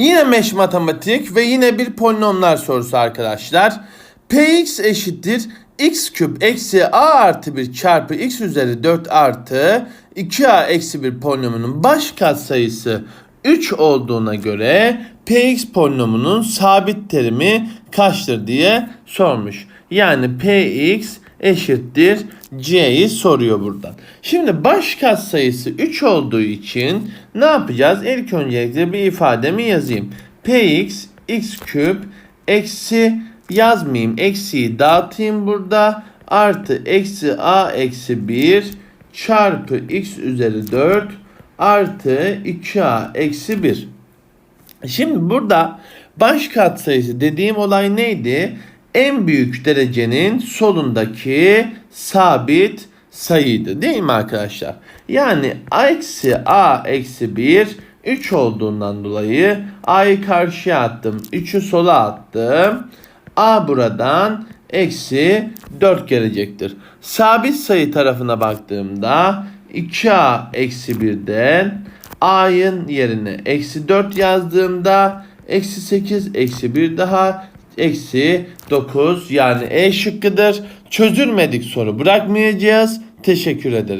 Yine meş matematik ve yine bir polinomlar sorusu arkadaşlar. Px eşittir x küp eksi a artı 1 çarpı x üzeri 4 artı 2a eksi 1 polinomunun baş katsayısı 3 olduğuna göre px polinomunun sabit terimi kaçtır diye sormuş. Yani px eşittir c'yi soruyor buradan. Şimdi baş katsayısı 3 olduğu için ne yapacağız? İlk öncelikle bir ifademi yazayım. px x küp eksi yazmayayım. Eksiyi dağıtayım burada. Artı eksi a eksi 1 çarpı x üzeri 4 artı 2a eksi 1. Şimdi burada baş katsayısı dediğim olay neydi? En büyük derecenin solundaki sabit sayıydı değil mi arkadaşlar? Yani eksi a eksi 1 3 olduğundan dolayı a'yı karşıya attım. 3'ü sola attım. a buradan eksi 4 gelecektir. Sabit sayı tarafına baktığımda 2a eksi 1'den a'nın yerine eksi 4 yazdığımda eksi 8 eksi 1 daha eksi 9 yani E şıkkıdır. Çözülmedik soru bırakmayacağız. Teşekkür ederiz.